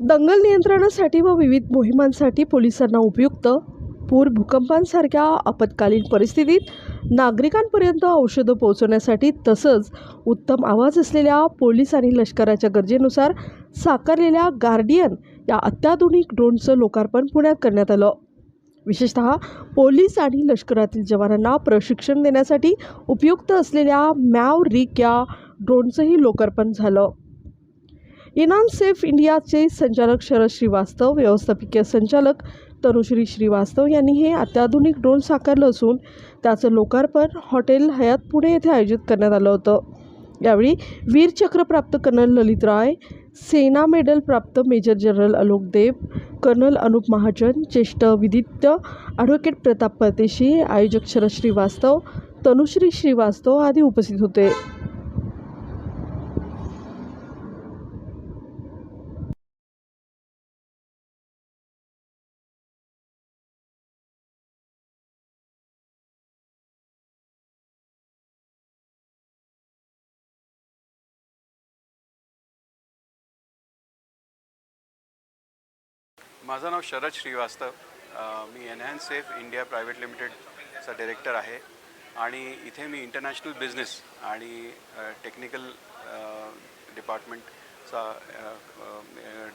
दंगल नियंत्रणासाठी व विविध मोहिमांसाठी पोलिसांना उपयुक्त पूर भूकंपांसारख्या आपत्कालीन परिस्थितीत नागरिकांपर्यंत औषधं पोहोचवण्यासाठी तसंच उत्तम आवाज असलेल्या पोलीस आणि लष्कराच्या गरजेनुसार साकारलेल्या गार्डियन या अत्याधुनिक ड्रोनचं लोकार्पण पुण्यात करण्यात आलं. विशेषतः पोलीस आणि लष्करातील जवानांना प्रशिक्षण देण्यासाठी उपयुक्त असलेल्या मॅव रिक या ड्रोनचंही लोकार्पण झालं. इनाम सेफ इंडियाचे संचालक शरद श्रीवास्तव व्यवस्थापकीय संचालक तनुश्री श्रीवास्तव यांनी हे अत्याधुनिक ड्रोन साकारलं असून त्याचं लोकार्पण हॉटेल हयात पुणे येथे आयोजित करण्यात आलं होतं. यावेळी वीरचक्र प्राप्त कर्नल ललित राय सेना मेडल प्राप्त major general Alok Dev colonel Anup Mahajan ज्येष्ठ विदित्य ॲडव्होकेट प्रताप परदेशी आयोजक शरद श्रीवास्तव तनुश्री श्रीवास्तव आदी उपस्थित होते. माझं नाव शरद श्रीवास्तव. मी एनहॅन्स सेफ इंडिया प्रायव्हेट लिमिटेडचा डिरेक्टर आहे. आणि इथे मी इंटरनॅशनल बिझनेस आणि टेक्निकल डिपार्टमेंटचा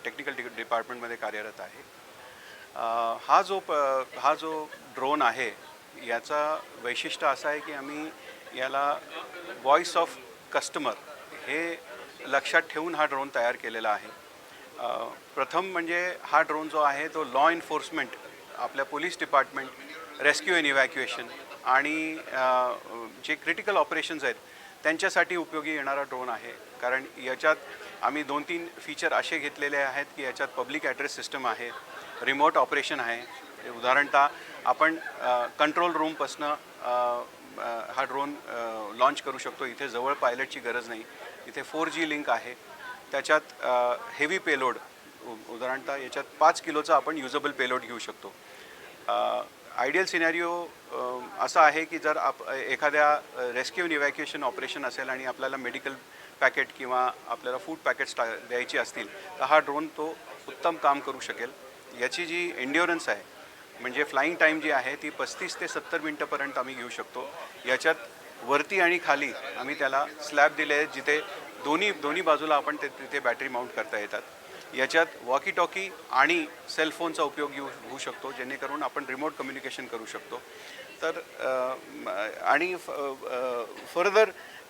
टेक्निकल डिपार्टमेंटमध्ये कार्यरत आहे. हा जो प हा जो ड्रोन आहे याचा वैशिष्ट्य असं आहे की आम्ही याला व्हॉइस ऑफ कस्टमर हे लक्षात ठेवून हा ड्रोन तयार केलेला आहे. प्रथम म्हणजे हा ड्रोन जो आहे तो लॉ एन्फोर्समेंट आपल्या police department rescue and evacuation आणि जे क्रिटिकल ऑपरेशन्स आहेत त्यांच्यासाठी उपयोगी येणारा ड्रोन आहे. कारण याच्यात आम्ही दोन तीन फीचर असे घेतलेले आहेत की याच्यात पब्लिक ॲड्रेस सिस्टम आहे रिमोट ऑपरेशन आहे. उदाहरणतः आपण कंट्रोल रूमपासनं हा ड्रोन लॉन्च करू शकतो. इथे जवळ पायलटची गरज नाही. इथे फोर जी लिंक आहे. त्याच्यात हेवी पेलोड उदाहरणतः याच्यात पाच किलोचा आपण युजेबल पेलोड घेऊ शकतो. आयडियल सिनॅरिओ असा आहे की जर आप एखाद्या रेस्क्यू इव्हॅक्युएशन ऑपरेशन असेल आणि आपल्याला मेडिकल पॅकेट किंवा आपल्याला फूड पॅकेट्स टा द्यायची असतील तर हा ड्रोन तो उत्तम काम करू शकेल. याची जी एंड्युरन्स आहे म्हणजे फ्लाईंग टाईम जी आहे ती पस्तीस ते सत्तर मिनटंपर्यंत आम्ही घेऊ शकतो. याच्यात वरती आणि खाली आम्ही त्याला स्लॅब दिले आहेत जिथे दोन्ही दोन्ही बाजूला आपण ते तिथे बॅटरी माउंट करता येतात. याच्यात वॉकी टॉकी आणि सेलफोनचा उपयोग येऊ होऊ शकतो जेणेकरून आपण रिमोट कम्युनिकेशन करू शकतो. तर आणि फर्दर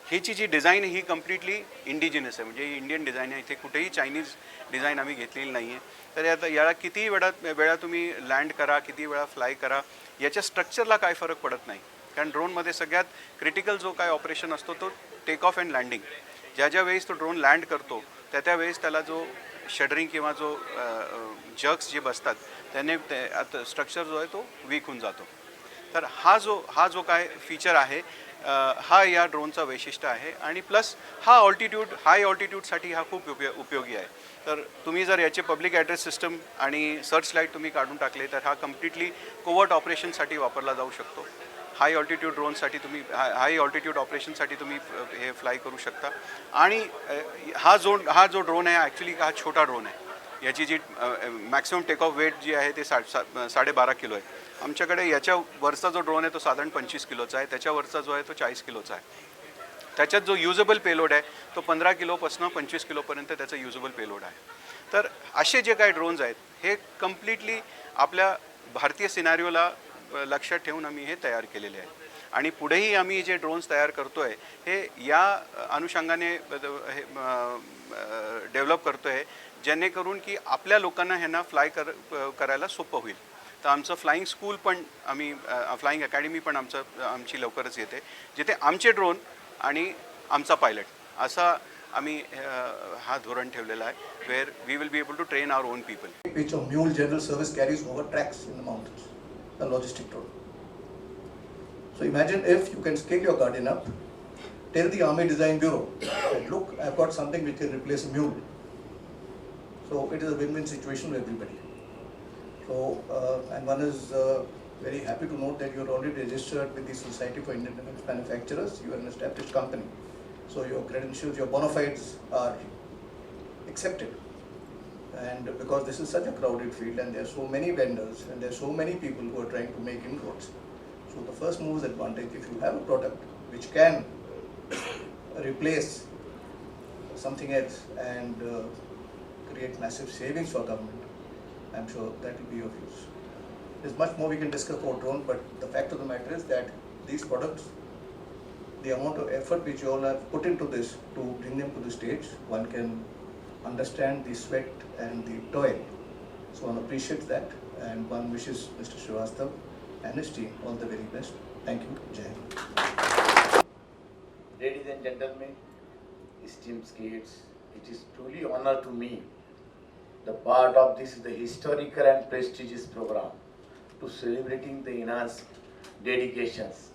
ह्याची जी डिझाईन ही कम्प्लिटली इंडिजिनस आहे. म्हणजे इंडियन डिझाईन आहे. इथे कुठेही चायनीज डिझाईन आम्ही घेतलेली नाही आहे तर यात याला किती वेळा वेळा तुम्ही लँड करा किती वेळा फ्लाय करा याच्या स्ट्रक्चरला काय फरक पडत नाही. कारण ड्रोनमध्ये सगळ्यात क्रिटिकल जो काय ऑपरेशन असतो तो टेक ऑफ अँड लँडिंग ज्या ज्या वेळेस तो ड्रोन लँड करतो त्या त्या वेळेस त्याला जो शडरिंग किंवा जो जग्स जे बसतात त्याने ते स्ट्रक्चर जो आहे तो वीक होऊन जातो. तर हा जो हा जो काय फीचर आहे हा या ड्रोनचा वैशिष्ट्य आहे आणि प्लस हा ऑल्टिट्यूड हाय ऑल्टिट्यूडसाठी हा खूप उपयो उपयोगी आहे. तर तुम्ही जर याचे पब्लिक ॲड्रेस सिस्टम आणि सर्च लाइट तुम्ही काढून टाकले तर हा कम्प्लिटली कोवर्ट ऑपरेशनसाठी वापरला जाऊ शकतो. हाय ऑल्टिट्यूड ड्रोनसाठी तुम्ही हाय ऑल्टिट्यूड ऑपरेशनसाठी तुम्ही हे फ्लाय करू शकता. आणि हा जो हा जो ड्रोन आहे ॲक्च्युली हा छोटा ड्रोन आहे. याची जी मॅक्सिमम टेक ऑफ वेट जी आहे ते सा सा साडेबारा किलो आहे. आमच्याकडे याच्यावरचा जो ड्रोन आहे तो साधारण पंचवीस किलोचा आहे. त्याच्यावरचा जो आहे तो चाळीस किलोचा आहे. त्याच्यात जो युजेबल पेलोड आहे तो पंधरा किलोपासून पंचवीस किलोपर्यंत त्याचा युजेबल पेलोड आहे. तर असे जे काही ड्रोन्स आहेत हे कम्प्लिटली आपल्या भारतीय सिनारिओला लक्षात ठेवून आम्ही हे तयार केलेले आहे. आणि पुढेही आम्ही जे ड्रोन्स तयार करतो आहे हे या अनुषंगाने डेव्हलप करतो आहे जेणेकरून की आपल्या लोकांना ह्यांना फ्लाय कर करायला सोपं होईल. तर आमचं फ्लाईंग स्कूल पण आम्ही फ्लाईंग अकॅडमी पण आमचं आमची लवकरच येते जिथे आमचे ड्रोन आणि आमचा पायलट असा आम्ही हा धोरण ठेवलेला आहे where we will be able to train our own people which जनरल mule general service tracks over logistic tool. So imagine if you can scale your garden up, tell the Army Design Bureau that look, I've got something which can replace a mule. So it is a win-win situation for everybody. So, uh, and one is uh, very happy to note that you're already registered with the Society for Indian Defense Manufacturers. You are an established company. So your credentials, your bona fides are accepted. And because this is such a crowded field and there are so many vendors and there are so many people who are trying to make inroads. So the first move is advantage if you have a product which can replace something else and uh, create massive savings for government, I'm sure that will be of use. There's much more we can discuss about drone, but the fact of the matter is that these products, the amount of effort which you all have put into this to bring them to the stage, one can understand the sweat and the toil. So one appreciates that and one wishes Mr. Srivastav and his team all the very best. Thank you. Jai Ladies and gentlemen, esteemed kids, it is truly honor to me the part of this is the historical and prestigious program to celebrating the enhanced dedications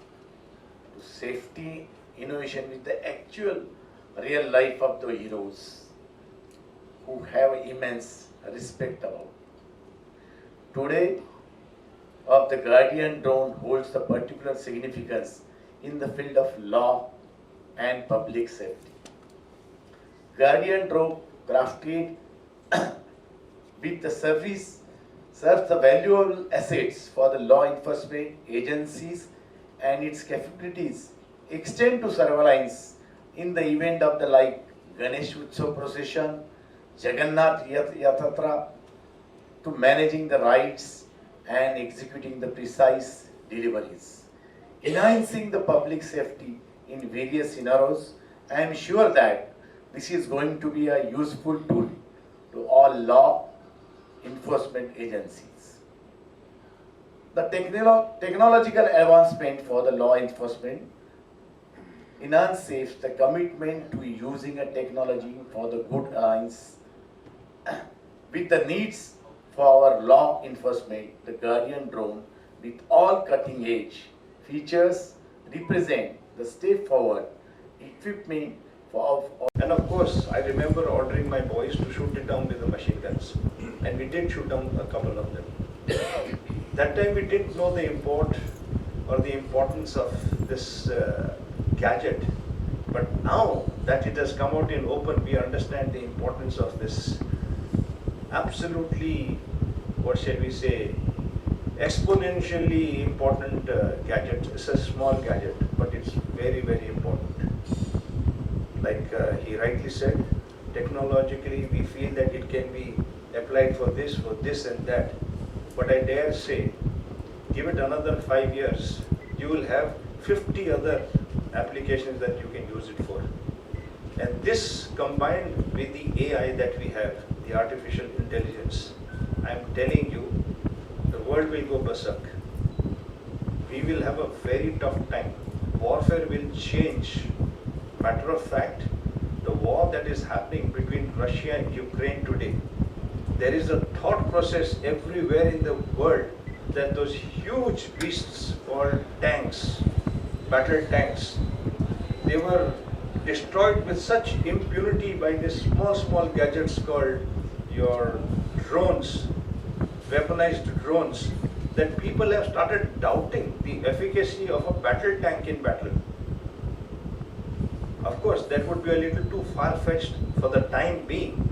to safety innovation with the actual real life of the heroes who have immense respect about. Today of the Guardian drone holds a particular significance in the field of law and public safety. Guardian drone crafted with the service serves the valuable assets for the law enforcement agencies and its capabilities extend to surveillance in the event of the like Ganesh Utsav procession, Jagannath Yath- Yatratra, to managing the rights and executing the precise deliveries. Enhancing the public safety in various scenarios, I am sure that this is going to be a useful tool to all law enforcement agencies. The technolo- technological advancement for the law enforcement enhances the commitment to using a technology for the good uh, lines with the needs for our law enforcement, the Guardian drone with all cutting edge features represent the step forward equipment for of And of course, I remember ordering my boys to shoot it down with the machine guns. And we did shoot down a couple of them. that time we didn't know the import or the importance of this uh, gadget. But now that it has come out in open, we understand the importance of this absolutely, what shall we say, exponentially important uh, gadget. It's a small gadget, but it's very, very important like uh, he rightly said, technologically we feel that it can be applied for this, for this and that. But I dare say, give it another five years, you will have 50 other applications that you can use it for. And this combined with the AI that we have, the artificial intelligence, I'm telling you, the world will go berserk. We will have a very tough time. Warfare will change Matter of fact, the war that is happening between Russia and Ukraine today, there is a thought process everywhere in the world that those huge beasts called tanks, battle tanks, they were destroyed with such impunity by these small, small gadgets called your drones, weaponized drones, that people have started doubting the efficacy of a battle tank in battle. Of course, that would be a little too far-fetched for the time being.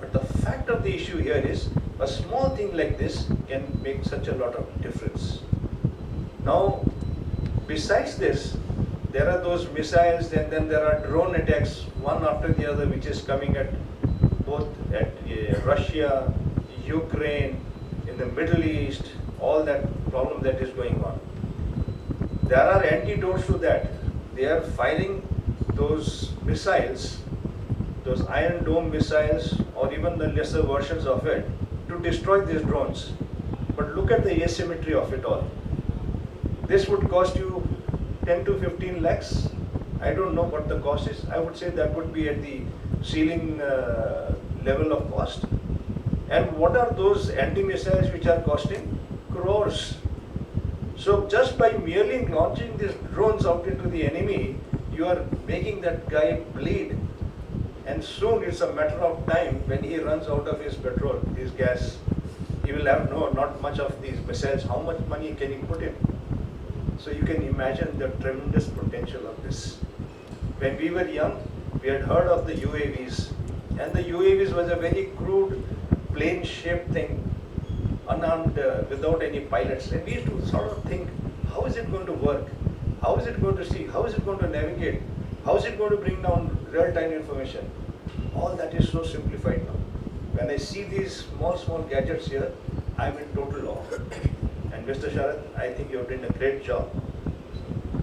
But the fact of the issue here is, a small thing like this can make such a lot of difference. Now, besides this, there are those missiles and then there are drone attacks, one after the other, which is coming at both at uh, Russia, Ukraine, in the Middle East, all that problem that is going on. There are antidotes to that. They are firing those missiles, those Iron Dome missiles, or even the lesser versions of it, to destroy these drones. But look at the asymmetry of it all. This would cost you 10 to 15 lakhs. I don't know what the cost is. I would say that would be at the ceiling uh, level of cost. And what are those anti-missiles which are costing? Crores. So just by merely launching these drones out into the enemy, you are making that guy bleed. And soon it's a matter of time when he runs out of his petrol, his gas. He will have no, not much of these missiles. How much money can he put in? So you can imagine the tremendous potential of this. When we were young, we had heard of the UAVs, and the UAVs was a very crude plane shaped thing, unarmed, uh, without any pilots. And we used to sort of think, how is it going to work? How is it going to see? How is it going to navigate? How is it going to bring down real time information? All that is so simplified now. When I see these small, small gadgets here, I'm in total awe. And Mr. Sharad, I think you've done a great job.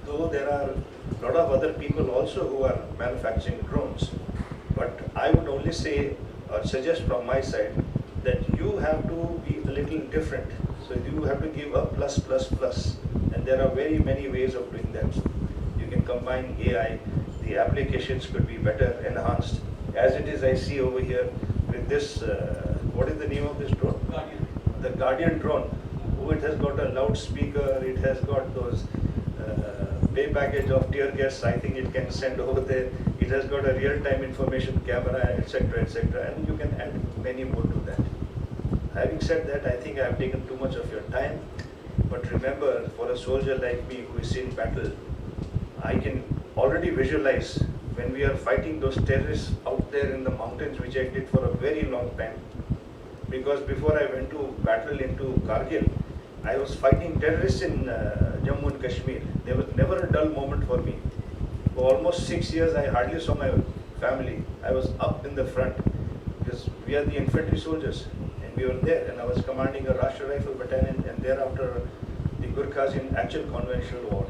Though there are a lot of other people also who are manufacturing drones, but I would only say or suggest from my side that you have to be a little different. So you have to give a plus, plus, plus. And there are very many ways of doing that. You can combine AI, the applications could be better enhanced. As it is, I see over here with this, uh, what is the name of this drone? Guardian. The Guardian drone. It has got a loudspeaker, it has got those uh, pay package of tear gas, I think it can send over there. It has got a real-time information camera, etc., etc., and you can add many more to that. Having said that, I think I have taken too much of your time. But remember, for a soldier like me who is in battle, I can already visualize when we are fighting those terrorists out there in the mountains, which I did for a very long time. Because before I went to battle into Kargil, I was fighting terrorists in uh, Jammu and Kashmir. There was never a dull moment for me. For almost six years, I hardly saw my family. I was up in the front because we are the infantry soldiers and we were there. And I was commanding a Rashtra Rifle battalion and thereafter the Gurkhas in actual conventional war.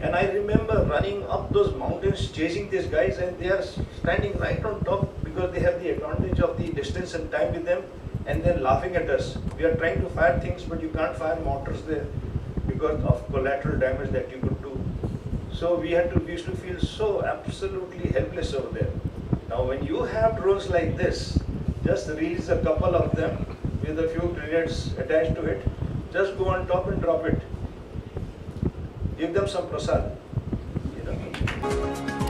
And I remember running up those mountains chasing these guys, and they are standing right on top because they have the advantage of the distance and time with them, and they're laughing at us. We are trying to fire things, but you can't fire mortars there because of collateral damage that you could do. So we had to, we used to feel so absolutely helpless over there. Now, when you have drones like this, just release a couple of them with a few grenades attached to it, just go on top and drop it give them some prasad. You know.